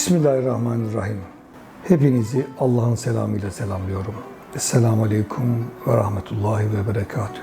Bismillahirrahmanirrahim. Hepinizi Allah'ın selamıyla selamlıyorum. Esselamu Aleyküm ve Rahmetullahi ve Berekatühü.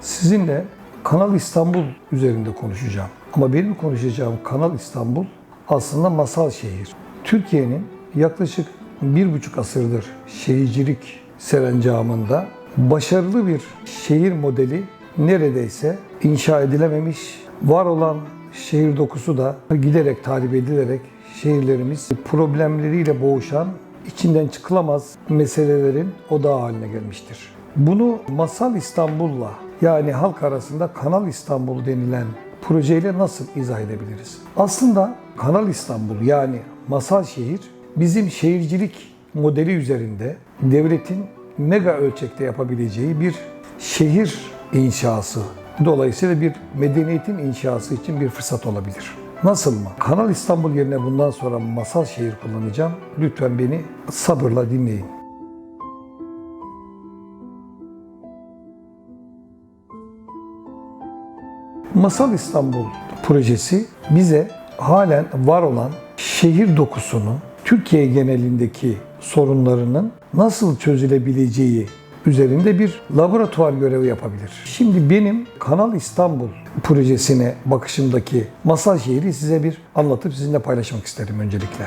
Sizinle Kanal İstanbul üzerinde konuşacağım. Ama benim konuşacağım Kanal İstanbul aslında masal şehir. Türkiye'nin yaklaşık bir buçuk asırdır şehircilik serencamında başarılı bir şehir modeli neredeyse inşa edilememiş. Var olan şehir dokusu da giderek tahrip edilerek şehirlerimiz problemleriyle boğuşan, içinden çıkılamaz meselelerin odağı haline gelmiştir. Bunu Masal İstanbul'la yani halk arasında Kanal İstanbul denilen projeyle nasıl izah edebiliriz? Aslında Kanal İstanbul yani masal şehir bizim şehircilik modeli üzerinde devletin mega ölçekte yapabileceği bir şehir inşası. Dolayısıyla bir medeniyetin inşası için bir fırsat olabilir. Nasıl mı? Kanal İstanbul yerine bundan sonra masal şehir kullanacağım. Lütfen beni sabırla dinleyin. Masal İstanbul projesi bize halen var olan şehir dokusunun Türkiye genelindeki sorunlarının nasıl çözülebileceği üzerinde bir laboratuvar görevi yapabilir. Şimdi benim Kanal İstanbul projesine bakışımdaki masal şehri size bir anlatıp sizinle paylaşmak isterim öncelikle.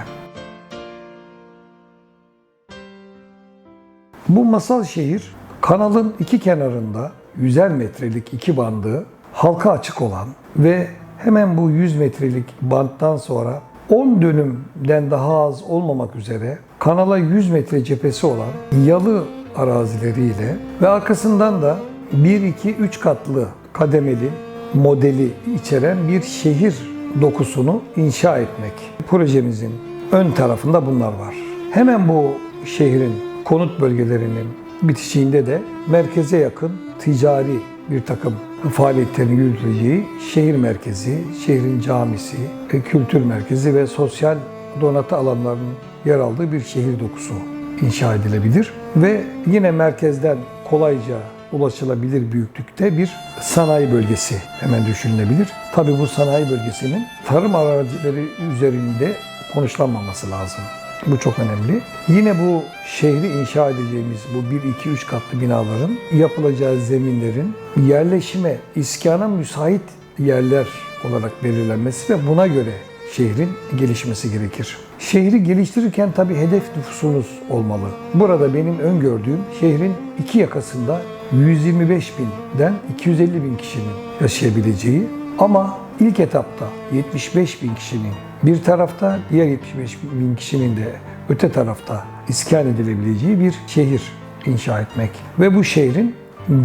Bu masal şehir kanalın iki kenarında 100'er metrelik iki bandı halka açık olan ve hemen bu 100 metrelik banttan sonra 10 dönümden daha az olmamak üzere kanala 100 metre cephesi olan yalı arazileriyle ve arkasından da 1 2 3 katlı kademeli modeli içeren bir şehir dokusunu inşa etmek. Projemizin ön tarafında bunlar var. Hemen bu şehrin konut bölgelerinin bitişiğinde de merkeze yakın ticari bir takım faaliyetlerin yürütüleceği şehir merkezi, şehrin camisi, kültür merkezi ve sosyal donatı alanlarının yer aldığı bir şehir dokusu inşa edilebilir. Ve yine merkezden kolayca ulaşılabilir büyüklükte bir sanayi bölgesi hemen düşünülebilir. Tabii bu sanayi bölgesinin tarım arazileri üzerinde konuşlanmaması lazım. Bu çok önemli. Yine bu şehri inşa edeceğimiz bu 1, 2, 3 katlı binaların yapılacağı zeminlerin yerleşime, iskana müsait yerler olarak belirlenmesi ve buna göre şehrin gelişmesi gerekir. Şehri geliştirirken tabii hedef nüfusunuz olmalı. Burada benim öngördüğüm şehrin iki yakasında 125 binden 250 bin kişinin yaşayabileceği ama ilk etapta 75 bin kişinin bir tarafta, diğer 75 bin kişinin de öte tarafta iskan edilebileceği bir şehir inşa etmek. Ve bu şehrin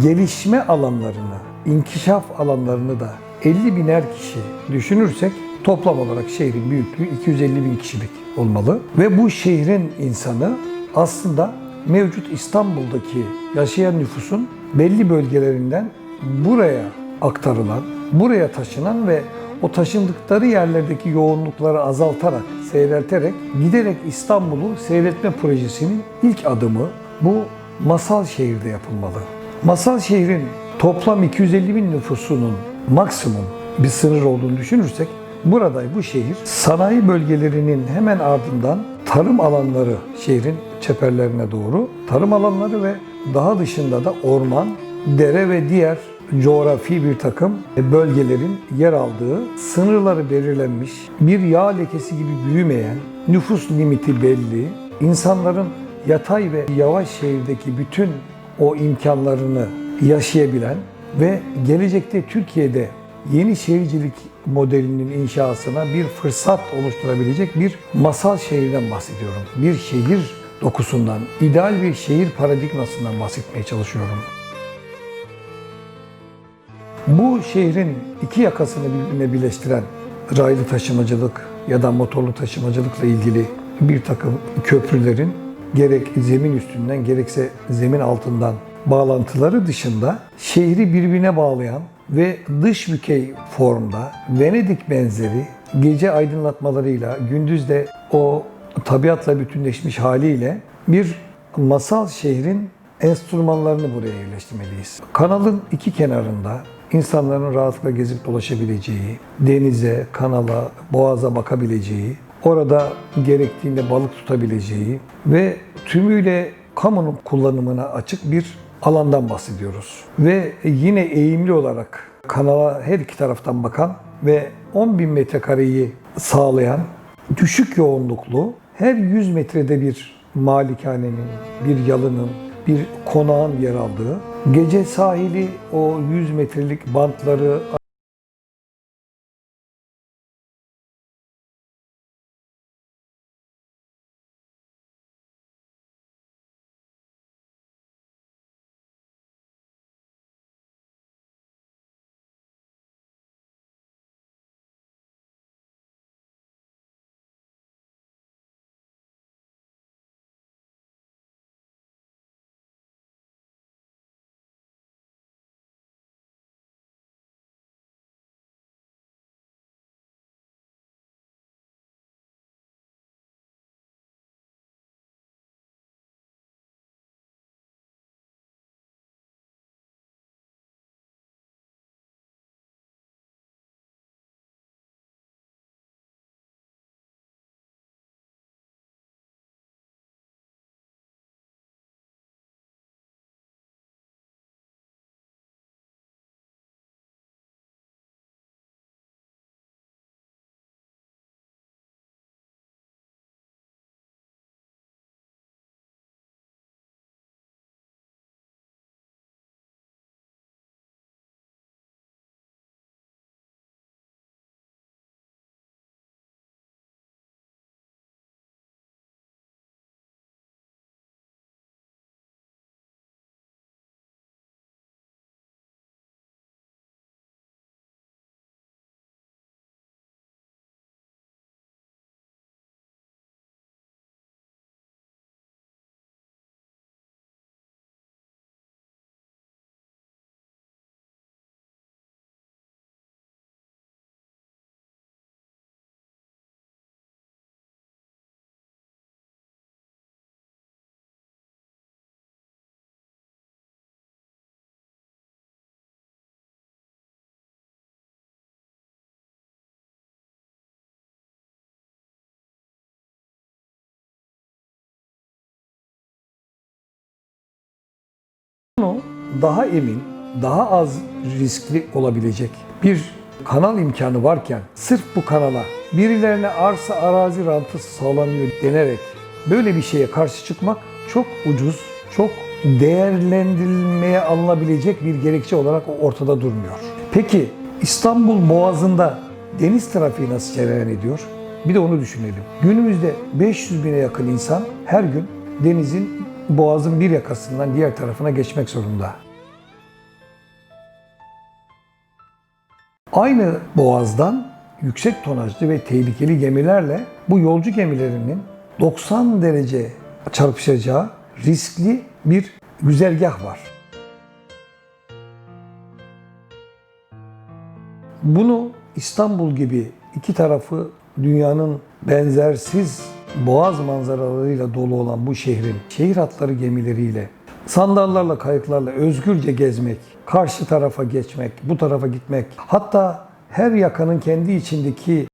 gelişme alanlarını, inkişaf alanlarını da 50 biner kişi düşünürsek toplam olarak şehrin büyüklüğü 250 bin kişilik olmalı. Ve bu şehrin insanı aslında mevcut İstanbul'daki yaşayan nüfusun belli bölgelerinden buraya aktarılan, buraya taşınan ve o taşındıkları yerlerdeki yoğunlukları azaltarak, seyrelterek giderek İstanbul'u seyretme projesinin ilk adımı bu masal şehirde yapılmalı. Masal şehrin toplam 250 bin nüfusunun maksimum bir sınır olduğunu düşünürsek burada bu şehir sanayi bölgelerinin hemen ardından tarım alanları şehrin çeperlerine doğru. Tarım alanları ve daha dışında da orman, dere ve diğer coğrafi bir takım bölgelerin yer aldığı, sınırları belirlenmiş, bir yağ lekesi gibi büyümeyen, nüfus limiti belli, insanların yatay ve yavaş şehirdeki bütün o imkanlarını yaşayabilen ve gelecekte Türkiye'de yeni şehircilik modelinin inşasına bir fırsat oluşturabilecek bir masal şehirden bahsediyorum. Bir şehir dokusundan, ideal bir şehir paradigmasından bahsetmeye çalışıyorum. Bu şehrin iki yakasını birbirine birleştiren raylı taşımacılık ya da motorlu taşımacılıkla ilgili bir takım köprülerin gerek zemin üstünden gerekse zemin altından bağlantıları dışında şehri birbirine bağlayan ve dış bükey formda Venedik benzeri gece aydınlatmalarıyla gündüz de o tabiatla bütünleşmiş haliyle bir masal şehrin enstrümanlarını buraya yerleştirmeliyiz. Kanalın iki kenarında insanların rahatlıkla gezip dolaşabileceği, denize, kanala, boğaza bakabileceği, orada gerektiğinde balık tutabileceği ve tümüyle kamunun kullanımına açık bir alandan bahsediyoruz. Ve yine eğimli olarak kanala her iki taraftan bakan ve 10 bin metrekareyi sağlayan düşük yoğunluklu her 100 metrede bir malikanenin, bir yalının, bir konağın yer aldığı, gece sahili o 100 metrelik bantları daha emin, daha az riskli olabilecek bir kanal imkanı varken sırf bu kanala birilerine arsa arazi rantı sağlanıyor denerek böyle bir şeye karşı çıkmak çok ucuz, çok değerlendirilmeye alınabilecek bir gerekçe olarak ortada durmuyor. Peki İstanbul Boğazı'nda deniz trafiği nasıl cereyan ediyor? Bir de onu düşünelim. Günümüzde 500 bine yakın insan her gün denizin boğazın bir yakasından diğer tarafına geçmek zorunda. Aynı boğazdan yüksek tonajlı ve tehlikeli gemilerle bu yolcu gemilerinin 90 derece çarpışacağı riskli bir güzergah var. Bunu İstanbul gibi iki tarafı dünyanın benzersiz boğaz manzaralarıyla dolu olan bu şehrin şehir hatları gemileriyle, sandallarla, kayıklarla özgürce gezmek, karşı tarafa geçmek, bu tarafa gitmek, hatta her yakanın kendi içindeki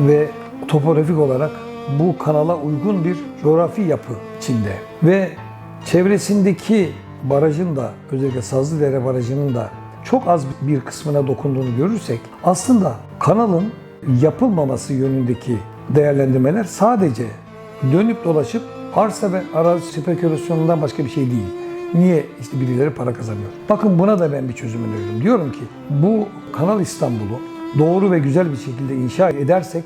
ve topografik olarak bu kanala uygun bir coğrafi yapı içinde ve çevresindeki barajın da özellikle Sazlıdere Barajı'nın da çok az bir kısmına dokunduğunu görürsek aslında kanalın yapılmaması yönündeki değerlendirmeler sadece dönüp dolaşıp arsa ve arazi spekülasyonundan başka bir şey değil. Niye işte birileri para kazanıyor? Bakın buna da ben bir çözüm öneriyorum. Diyorum ki bu Kanal İstanbul'u doğru ve güzel bir şekilde inşa edersek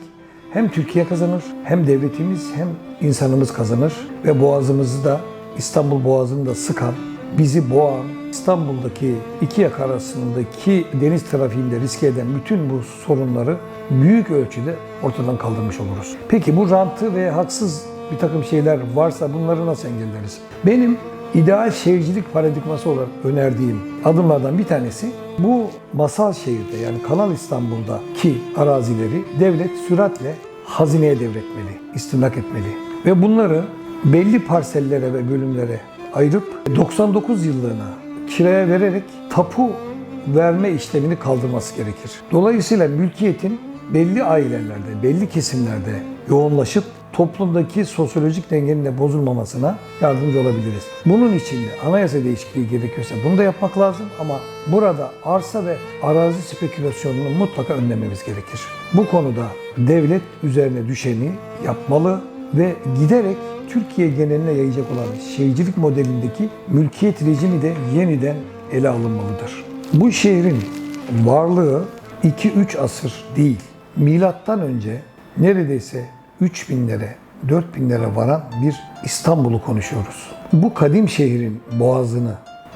hem Türkiye kazanır, hem devletimiz, hem insanımız kazanır ve boğazımızı da İstanbul Boğazı'nı da sıkan, bizi boğan, İstanbul'daki iki yaka arasındaki deniz trafiğinde riske eden bütün bu sorunları büyük ölçüde ortadan kaldırmış oluruz. Peki bu rantı ve haksız bir takım şeyler varsa bunları nasıl engelleriz? Benim ideal şehircilik paradigması olarak önerdiğim adımlardan bir tanesi bu masal şehirde yani Kanal İstanbul'daki arazileri devlet süratle hazineye devretmeli, istimlak etmeli. Ve bunları belli parsellere ve bölümlere ayırıp 99 yıllığına kiraya vererek tapu verme işlemini kaldırması gerekir. Dolayısıyla mülkiyetin belli ailelerde, belli kesimlerde yoğunlaşıp toplumdaki sosyolojik dengenin de bozulmamasına yardımcı olabiliriz. Bunun için de anayasa değişikliği gerekiyorsa bunu da yapmak lazım ama burada arsa ve arazi spekülasyonunu mutlaka önlememiz gerekir. Bu konuda devlet üzerine düşeni yapmalı ve giderek Türkiye geneline yayacak olan şehircilik modelindeki mülkiyet rejimi de yeniden ele alınmalıdır. Bu şehrin varlığı 2-3 asır değil, milattan önce neredeyse 3000'lere, 4000'lere varan bir İstanbul'u konuşuyoruz. Bu kadim şehrin boğazını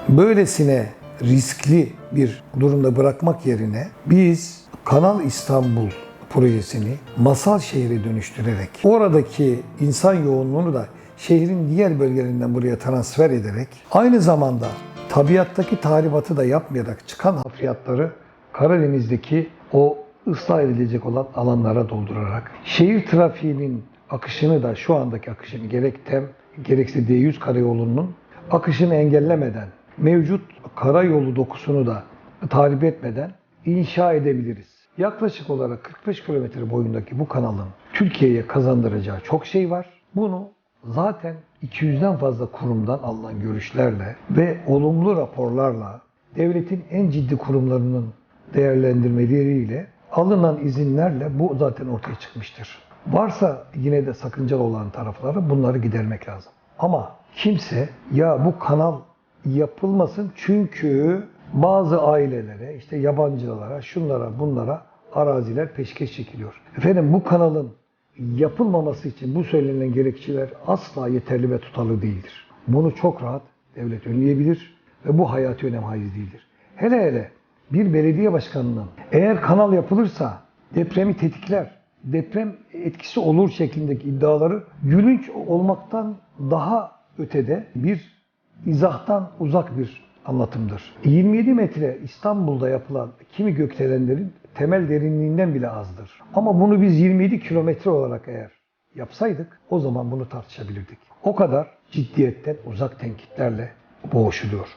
böylesine riskli bir durumda bırakmak yerine biz Kanal İstanbul projesini masal şehre dönüştürerek oradaki insan yoğunluğunu da şehrin diğer bölgelerinden buraya transfer ederek aynı zamanda tabiattaki tahribatı da yapmayarak çıkan hafriyatları Karadeniz'deki o ıslah edilecek olan alanlara doldurarak şehir trafiğinin akışını da şu andaki akışını gerek TEM gerekse D100 karayolunun akışını engellemeden mevcut karayolu dokusunu da tahrip etmeden inşa edebiliriz. Yaklaşık olarak 45 kilometre boyundaki bu kanalın Türkiye'ye kazandıracağı çok şey var. Bunu zaten 200'den fazla kurumdan alınan görüşlerle ve olumlu raporlarla devletin en ciddi kurumlarının değerlendirmeleriyle alınan izinlerle bu zaten ortaya çıkmıştır. Varsa yine de sakıncalı olan tarafları bunları gidermek lazım. Ama kimse ya bu kanal yapılmasın çünkü bazı ailelere, işte yabancılara, şunlara, bunlara araziler peşkeş çekiliyor. Efendim bu kanalın yapılmaması için bu söylenen gerekçeler asla yeterli ve tutarlı değildir. Bunu çok rahat devlet önleyebilir ve bu hayati önem haiz değildir. Hele hele bir belediye başkanının eğer kanal yapılırsa depremi tetikler, deprem etkisi olur şeklindeki iddiaları gülünç olmaktan daha ötede bir izahtan uzak bir anlatımdır. 27 metre İstanbul'da yapılan kimi gökdelenlerin temel derinliğinden bile azdır. Ama bunu biz 27 kilometre olarak eğer yapsaydık o zaman bunu tartışabilirdik. O kadar ciddiyetten uzak tenkitlerle boğuşuluyor.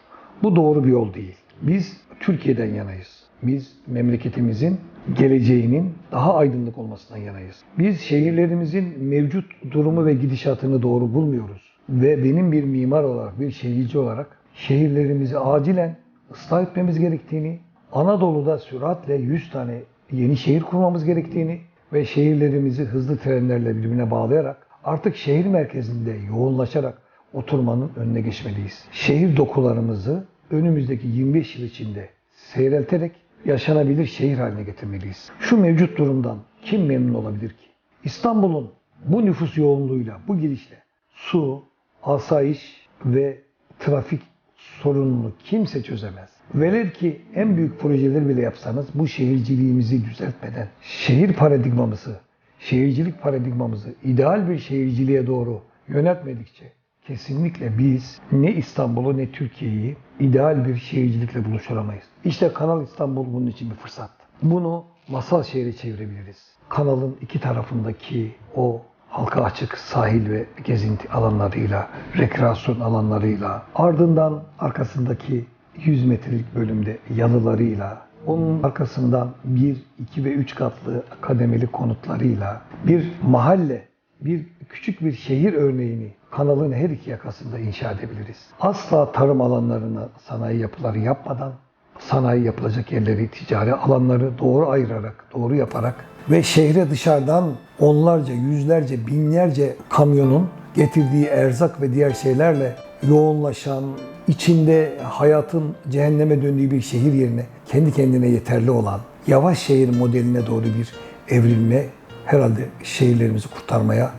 Bu doğru bir yol değil. Biz Türkiye'den yanayız. Biz memleketimizin geleceğinin daha aydınlık olmasından yanayız. Biz şehirlerimizin mevcut durumu ve gidişatını doğru bulmuyoruz. Ve benim bir mimar olarak, bir şehirci olarak şehirlerimizi acilen ıslah etmemiz gerektiğini, Anadolu'da süratle 100 tane yeni şehir kurmamız gerektiğini ve şehirlerimizi hızlı trenlerle birbirine bağlayarak artık şehir merkezinde yoğunlaşarak oturmanın önüne geçmeliyiz. Şehir dokularımızı önümüzdeki 25 yıl içinde seyrelterek yaşanabilir şehir haline getirmeliyiz. Şu mevcut durumdan kim memnun olabilir ki? İstanbul'un bu nüfus yoğunluğuyla, bu gidişle su, asayiş ve trafik sorununu kimse çözemez. Velev ki en büyük projeleri bile yapsanız bu şehirciliğimizi düzeltmeden şehir paradigmamızı, şehircilik paradigmamızı ideal bir şehirciliğe doğru yöneltmedikçe kesinlikle biz ne İstanbul'u ne Türkiye'yi ideal bir şehircilikle buluşturamayız. İşte Kanal İstanbul bunun için bir fırsat. Bunu masal şehre çevirebiliriz. Kanalın iki tarafındaki o halka açık sahil ve gezinti alanlarıyla, rekreasyon alanlarıyla, ardından arkasındaki 100 metrelik bölümde yalılarıyla, onun arkasından bir, iki ve üç katlı kademeli konutlarıyla bir mahalle, bir küçük bir şehir örneğini kanalın her iki yakasında inşa edebiliriz. Asla tarım alanlarına sanayi yapıları yapmadan sanayi yapılacak yerleri, ticari alanları doğru ayırarak, doğru yaparak ve şehre dışarıdan onlarca, yüzlerce, binlerce kamyonun getirdiği erzak ve diğer şeylerle yoğunlaşan, içinde hayatın cehenneme döndüğü bir şehir yerine kendi kendine yeterli olan yavaş şehir modeline doğru bir evrilme herhalde şehirlerimizi kurtarmaya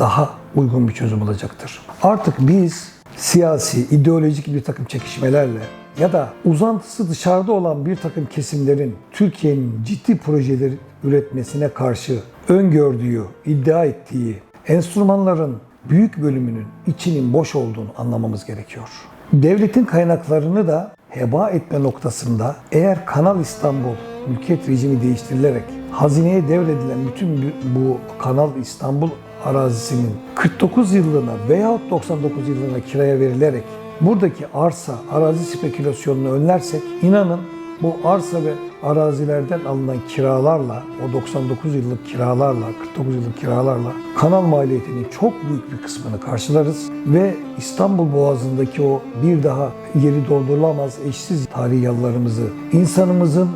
daha uygun bir çözüm olacaktır. Artık biz siyasi, ideolojik bir takım çekişmelerle ya da uzantısı dışarıda olan bir takım kesimlerin Türkiye'nin ciddi projeleri üretmesine karşı öngördüğü, iddia ettiği enstrümanların büyük bölümünün içinin boş olduğunu anlamamız gerekiyor. Devletin kaynaklarını da heba etme noktasında eğer Kanal İstanbul mülkiyet rejimi değiştirilerek hazineye devredilen bütün bu Kanal İstanbul arazisinin 49 yıllığına veyahut 99 yıllığına kiraya verilerek buradaki arsa, arazi spekülasyonunu önlersek inanın bu arsa ve arazilerden alınan kiralarla, o 99 yıllık kiralarla, 49 yıllık kiralarla kanal maliyetinin çok büyük bir kısmını karşılarız ve İstanbul Boğazı'ndaki o bir daha yeri doldurulamaz eşsiz tarihi yollarımızı, insanımızın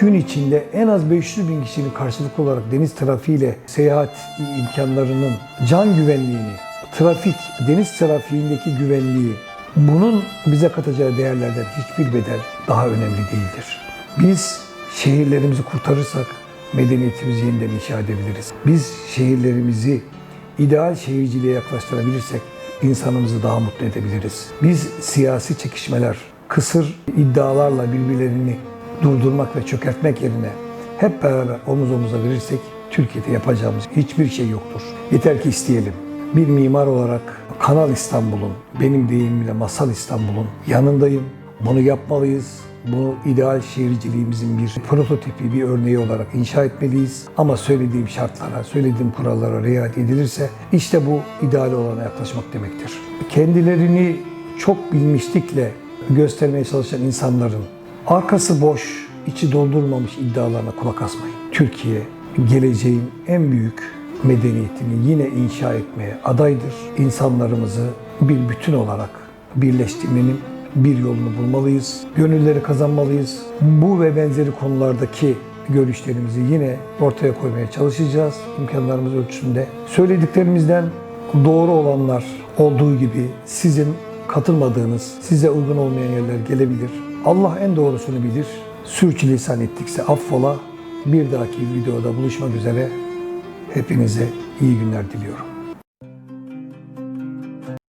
gün içinde en az 500 bin kişinin karşılıklı olarak deniz trafiğiyle seyahat imkanlarının can güvenliğini, trafik, deniz trafiğindeki güvenliği, bunun bize katacağı değerlerden hiçbir bedel daha önemli değildir. Biz şehirlerimizi kurtarırsak medeniyetimizi yeniden inşa edebiliriz. Biz şehirlerimizi ideal şehirciliğe yaklaştırabilirsek insanımızı daha mutlu edebiliriz. Biz siyasi çekişmeler, kısır iddialarla birbirlerini durdurmak ve çökertmek yerine hep beraber omuz omuza verirsek Türkiye'de yapacağımız hiçbir şey yoktur. Yeter ki isteyelim. Bir mimar olarak Kanal İstanbul'un, benim deyimimle Masal İstanbul'un yanındayım. Bunu yapmalıyız. Bunu ideal şehirciliğimizin bir prototipi, bir örneği olarak inşa etmeliyiz. Ama söylediğim şartlara, söylediğim kurallara riayet edilirse işte bu ideal olana yaklaşmak demektir. Kendilerini çok bilmişlikle göstermeye çalışan insanların arkası boş, içi doldurmamış iddialarına kulak asmayın. Türkiye geleceğin en büyük medeniyetini yine inşa etmeye adaydır. İnsanlarımızı bir bütün olarak birleştirmenin bir yolunu bulmalıyız. Gönülleri kazanmalıyız. Bu ve benzeri konulardaki görüşlerimizi yine ortaya koymaya çalışacağız imkanlarımız ölçüsünde. Söylediklerimizden doğru olanlar olduğu gibi sizin katılmadığınız, size uygun olmayan yerler gelebilir. Allah en doğrusunu bilir. Sürçülisan ettikse affola. Bir dahaki videoda buluşmak üzere. Hepinize iyi günler diliyorum.